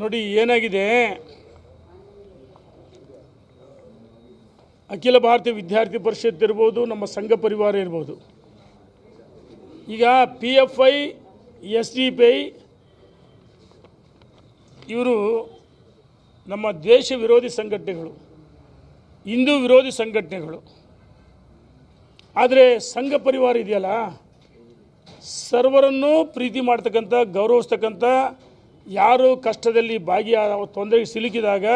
ನೋಡಿ, ಏನಾಗಿದೆ? ಅಖಿಲ ಭಾರತೀಯ ವಿದ್ಯಾರ್ಥಿ ಪರಿಷತ್ ಇರ್ಬೋದು, ನಮ್ಮ ಸಂಘ ಪರಿವಾರ ಇರ್ಬೋದು. ಈಗ P F I S D P I ಇವರು ನಮ್ಮ ದೇಶ ವಿರೋಧಿ ಸಂಘಟನೆಗಳು, ಹಿಂದೂ ವಿರೋಧಿ ಸಂಘಟನೆಗಳು. ಆದರೆ ಸಂಘ ಪರಿವಾರ ಇದೆಯಲ್ಲ, ಸರ್ವರನ್ನು ಪ್ರೀತಿ ಮಾಡ್ತಕ್ಕಂಥ, ಗೌರವಿಸ್ತಕ್ಕಂಥ ಯಾರು ಕಷ್ಟದಲ್ಲಿ ಭಾಗಿಯಾದ ತೊಂದರೆಗೆ ಸಿಲುಕಿದಾಗ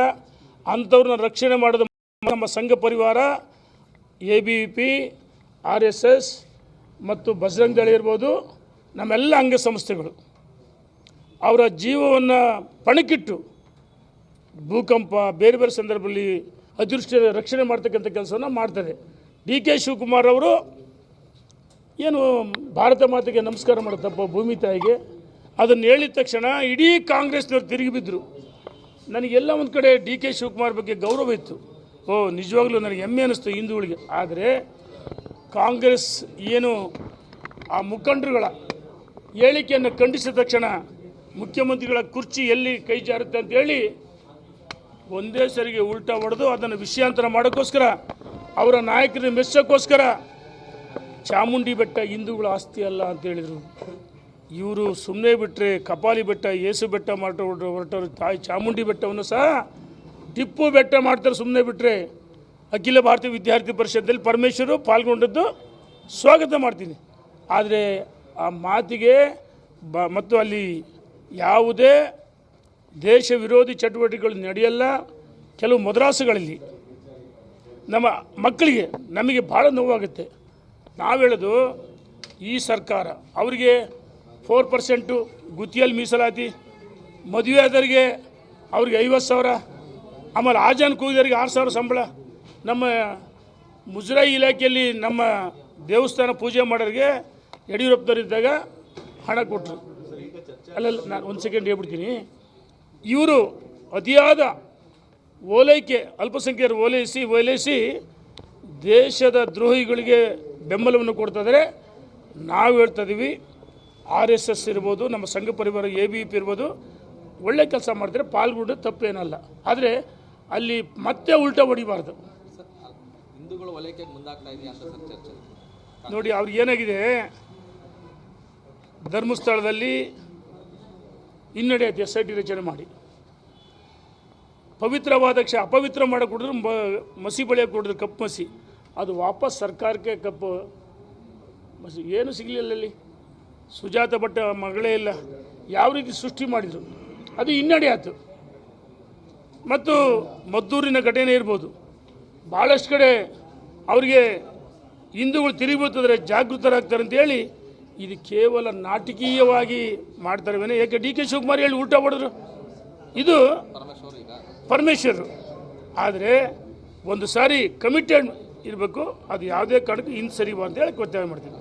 ಅಂಥವ್ರನ್ನ ರಕ್ಷಣೆ ಮಾಡೋದು ನಮ್ಮ Sangh Parivar, A B P, R S S ಮತ್ತು ಬಜರಂಗ್ ದಳ ಇರ್ಬೋದು, ನಮ್ಮೆಲ್ಲ ಅಂಗಸಂಸ್ಥೆಗಳು. ಅವರ ಜೀವವನ್ನು ಪಣಕ್ಕಿಟ್ಟು ಭೂಕಂಪ, ಬೇರೆ ಬೇರೆ ಸಂದರ್ಭದಲ್ಲಿ ಅದೃಷ್ಟ ರಕ್ಷಣೆ ಮಾಡ್ತಕ್ಕಂಥ ಕೆಲಸವನ್ನು ಮಾಡ್ತಾರೆ. ಡಿ ಕೆ ಶಿವಕುಮಾರ್ ಅವರು ಏನು ಭಾರತ ಮಾತೆಗೆ ನಮಸ್ಕಾರ ಮಾಡುತ್ತಪ್ಪ ಭೂಮಿ ತಾಯಿಗೆ? ಅದನ್ನು ಹೇಳಿದ ತಕ್ಷಣ ಇಡೀ ಕಾಂಗ್ರೆಸ್ನವ್ರು ತಿರುಗಿ ಬಿದ್ದರು ನನಗೆಲ್ಲ ಒಂದು ಕಡೆ ಡಿ ಕೆ ಶಿವಕುಮಾರ್ ಬಗ್ಗೆ ಗೌರವ ಇತ್ತು. ಓ, ನಿಜವಾಗ್ಲೂ ನನಗೆ ಹೆಮ್ಮೆ ಅನ್ನಿಸ್ತು ಹಿಂದೂಗಳಿಗೆ. ಆದರೆ ಕಾಂಗ್ರೆಸ್ ಏನು ಆ ಮುಖಂಡರುಗಳ ಹೇಳಿಕೆಯನ್ನು ಖಂಡಿಸಿದ ತಕ್ಷಣ ಮುಖ್ಯಮಂತ್ರಿಗಳ ಕುರ್ಚಿ ಎಲ್ಲಿ ಕೈ ಜಾರುತ್ತೆ ಅಂತೇಳಿ ಒಂದೇ ಸರಿಗೆ ಉಲ್ಟಾ ಹೊಡೆದು ಅದನ್ನು ವಿಷಯಾಂತರ ಮಾಡೋಕ್ಕೋಸ್ಕರ, ಅವರ ನಾಯಕರನ್ನ ಮೆಚ್ಚೋಕ್ಕೋಸ್ಕರ ಚಾಮುಂಡಿ ಬೆಟ್ಟ ಹಿಂದೂಗಳ ಆಸ್ತಿ ಅಲ್ಲ ಅಂತ ಹೇಳಿದರು. ಇವರು ಸುಮ್ಮನೆ ಬಿಟ್ಟರೆ ಕಪಾಲಿ ಬೆಟ್ಟ, ಏಸು ಬೆಟ್ಟ ಮಾಡ್ತಾರೆ ಹೊರಟವರು ತಾಯಿ ಚಾಮುಂಡಿ ಬೆಟ್ಟವನ್ನು ಸಹ ಟಿಪ್ಪು ಬೆಟ್ಟ ಮಾಡ್ತಾರೆ ಸುಮ್ಮನೆ ಬಿಟ್ಟರೆ ಅಖಿಲ ಭಾರತೀಯ ವಿದ್ಯಾರ್ಥಿ ಪರಿಷತ್ತಲ್ಲಿ ಪರಮೇಶ್ವರು ಪಾಲ್ಗೊಂಡದ್ದು ಸ್ವಾಗತ ಮಾಡ್ತೀನಿ. ಆದರೆ ಆ ಮಾತಿಗೆ ಬ, ಮತ್ತು ಅಲ್ಲಿ ಯಾವುದೇ ದೇಶ ವಿರೋಧಿ ಚಟುವಟಿಕೆಗಳು ನಡೆಯಲ್ಲ, ಕೆಲವು ಮದ್ರಾಸುಗಳಲ್ಲಿ. ನಮ್ಮ ಮಕ್ಕಳಿಗೆ ನಮಗೆ ಭಾಳ ನೋವಾಗುತ್ತೆ. ನಾವು ಹೇಳೋದು ಈ ಸರ್ಕಾರ, ಅವರಿಗೆ ಫೋರ್ ಪರ್ಸೆಂಟು ಗುತ್ತಿಯಲ್ಲಿ ಮೀಸಲಾತಿ. ಮದುವೆ ಆದವರಿಗೆ ಅವ್ರಿಗೆ ಐವತ್ತು ಸಾವಿರ. ಆಮೇಲೆ ಆಜಾನ್ ಕೂಗಿದವರಿಗೆ ಆರು ಸಾವಿರ ಸಂಬಳ. ನಮ್ಮ ಮುಜರಾಯಿ ಇಲಾಖೆಯಲ್ಲಿ ನಮ್ಮ ದೇವಸ್ಥಾನ ಪೂಜೆ ಮಾಡೋರಿಗೆ ಯಡಿಯೂರಪ್ಪನವರಿದ್ದಾಗ ಹಣ ಕೊಟ್ಟರು ಅಲ್ಲಲ್ಲ, ನಾನು ಒಂದು ಸೆಕೆಂಡ್ ಹೇಳ್ಬಿಡ್ತೀನಿ. ಇವರು ಅತಿಯಾದ ಓಲೈಕೆ ಅಲ್ಪಸಂಖ್ಯೆಯರು ಓಲೈಸಿ ಓಲೈಸಿ ದೇಶದ ದ್ರೋಹಿಗಳಿಗೆ ಬೆಂಬಲವನ್ನು ಕೊಡ್ತಾ ನಾವು ಹೇಳ್ತಾ ಇದೀವಿ ಆರ್ ಎಸ್ ಎಸ್ ಇರ್ಬೋದು ನಮ್ಮ Sangh Parivar A B P ಇರ್ಬೋದು ಒಳ್ಳೆ ಕೆಲಸ ಮಾಡಿದ್ರೆ ಪಾಲ್ಗೊಂಡು ತಪ್ಪೇನಲ್ಲ. ಆದರೆ ಅಲ್ಲಿ ಮತ್ತೆ ಉಲ್ಟಾ ಹೊಡಿಬಾರ್ದು. ನೋಡಿ ಅವ್ರಿಗೆ ಏನಾಗಿದೆ? ಧರ್ಮಸ್ಥಳದಲ್ಲಿ ಹಿನ್ನಡೆಯುತ್ತೆ ಎಸ್ ಐ ಟಿ ರಚನೆ ಮಾಡಿ. ಪವಿತ್ರವಾದ ಕ್ಷ ಅಪವಿತ್ರ ಮಾಡೋ ಕೊಡಿದ್ರು ಮ ಮಸಿ ಬಳಿಯಕ್ಕೆ ಕೊಡಿದ್ರು ಕಪ್ಪು ಮಸಿ. ಅದು ವಾಪಸ್ ಸರ್ಕಾರಕ್ಕೆ ಕಪ್ಪು ಮಸಿ ಏನು ಸಿಗಲಿಲ್ಲ ಅಲ್ಲಿ. ಸುಜಾತ ಭಟ್ಟ ಮಗಳೇ ಇಲ್ಲ. ಯಾವ ರೀತಿ ಸೃಷ್ಟಿ ಮಾಡಿದರು? ಅದು ಹಿನ್ನಡೆ ಆಯಿತು. ಮತ್ತು ಮದ್ದೂರಿನ ಘಟನೆ ಇರ್ಬೋದು. ಭಾಳಷ್ಟು ಕಡೆ ಅವರಿಗೆ ಹಿಂದೂಗಳು ತಿರುಗಿಬಿಡ್ತಿದ್ರೆ ಜಾಗೃತರಾಗ್ತಾರೆ ಅಂತೇಳಿ ಇದು ಕೇವಲ ನಾಟಕೀಯವಾಗಿ ಮಾಡ್ತಾರೆ ಯಾಕೆ ಡಿ ಕೆ ಶಿವಕುಮಾರ್ ಹೇಳಿ ಊಟ ಹೊಡೆದ್ರು? ಇದು ಪರಮೇಶ್ವರ್. ಆದರೆ ಒಂದು ಸಾರಿ ಕಮಿಟೆಡ್ ಇರಬೇಕು, ಅದು ಯಾವುದೇ ಕಾರಣಕ್ಕೂ ಹಿಂದೆ ಸರಿ ಅಂತ ಹೇಳಿ ಕೊತ್ತಾಯ ಮಾಡ್ತೀನಿ